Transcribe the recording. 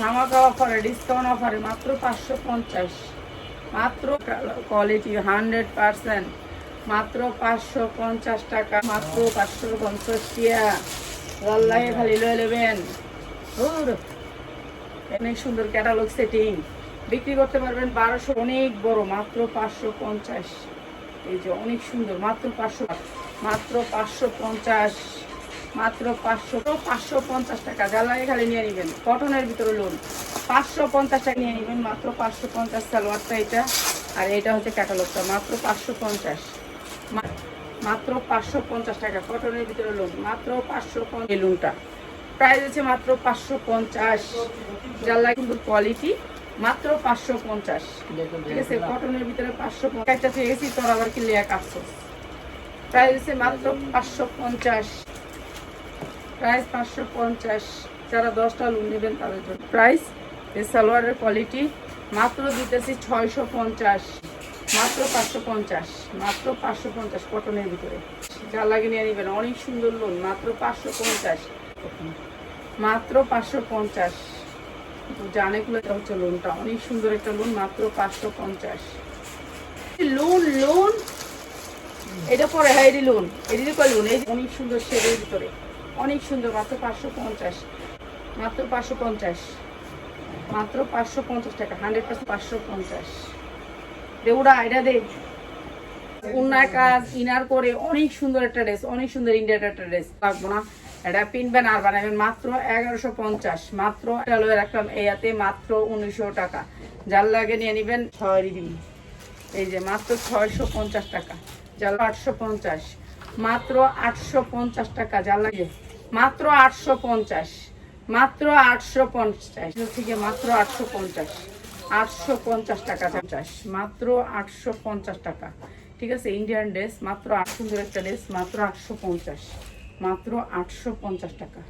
ধামাকা অফারে ডিসকাউন্ট অফারে, মাত্র পাঁচশো পঞ্চাশ। মাত্র কোয়ালিটি হান্ড্রেড পার্সেন্ট মাত্র পাঁচশো পঞ্চাশ টাকা, মাত্র পাঁচশো পঞ্চাশ টিয়া আল্লাহে খালি লয়ে নেবেন। অনেক সুন্দর ক্যাটালগ সেটিং বিক্রি করতে পারবেন বারোশো, অনেক বড়, মাত্র পাঁচশো পঞ্চাশ। এই যে অনেক সুন্দর, মাত্র পাঁচশো মাত্র পাঁচশো পঞ্চাশ। মাত্র পাঁচশো পাঁচশো পঞ্চাশ টাকা। জ্বালানি খালি নিয়ে নেবেন, কটনের ভিতরে লোন পাঁচশো পঞ্চাশ টাকা নিয়ে নেবেন, মাত্র পাঁচশো পঞ্চাশ সালোয়ারটা এটা। আর এটা হচ্ছে ক্যাটালগটা মাত্র পাঁচশো পঞ্চাশ। মাত্র পাঁচশো পঞ্চাশ টাকা, কটনের ভিতরে লোন মাত্র পাঁচশো এই লোনটা প্রাইস আছে মাত্র পাঁচশো পঞ্চাশ। জ্বালা কিন্তু কোয়ালিটি মাত্র পাঁচশো পঞ্চাশ। ঠিক আছে, কটনের ভিতরে পাঁচশো একটা পেয়ে তোর আবার কি লেয়া কাটছস প্রাইস আছে মাত্র পাঁচশো পঞ্চাশ। প্রাইস পাঁচশো পঞ্চাশ। যারা দশটা লোন নেবেন তাদের জন্য। প্রাইস এই সালোয়ারের কোয়ালিটি মাত্র দিতেছি ছয়শো পঞ্চাশ। মাত্র পাঁচশো পঞ্চাশ। মাত্র পাঁচশো পঞ্চাশ কটনের ভিতরে। যা লাগে নিয়ে নেবেন। অনেক সুন্দর লোন মাত্র পাঁচশো পঞ্চাশ। মাত্র পাঁচশো পঞ্চাশ। জানেগুলো এটা হচ্ছে লোনটা অনেক সুন্দর একটা লোন মাত্র পাঁচশো পঞ্চাশ। লোন লোন এটা পরে হ্যাঁ এটি লোন এটি লোন এই অনেক সুন্দর শেডের ভিতরে। অনেক সুন্দর, মাত্র পাঁচশো পঞ্চাশ। মাত্র পাঁচশো পঞ্চাশ। মাত্র পাঁচশো পঞ্চাশ টাকা, হান্ড্রেড পার্সেন্ট পাঁচশো পঞ্চাশ। দেউড়া এটা দে। উন্নায় কাজ, ইনার করে অনেক সুন্দর একটা ড্রেস, অনেক সুন্দর ইন্ডিয়ার একটা ড্রেস। লাগবো না, এটা পিনবেন আর বানাবেন মাত্র এগারোশো পঞ্চাশ। মাত্র লয়ে রাখলাম, এয়াতে মাত্র উনিশশো টাকা। যার লাগে নিয়ে নেবেন ছয় দিন এই যে মাত্র ছয়শো পঞ্চাশ টাকা জাল আটশো পঞ্চাশ। মাত্র আটশো পঞ্চাশ টাকা, যা লাগে। মাত্র আটশো পঞ্চাশ, মাত্র আটশো পঞ্চাশ থেকে মাত্র আটশো পঞ্চাশ আটশো পঞ্চাশ টাকা পঞ্চাশ, মাত্র আটশো পঞ্চাশ টাকা। ঠিক আছে ইন্ডিয়ান ড্রেস মাত্র আট সুন্দর একটা ড্রেস মাত্র আটশো পঞ্চাশ, মাত্র আটশো পঞ্চাশ টাকা।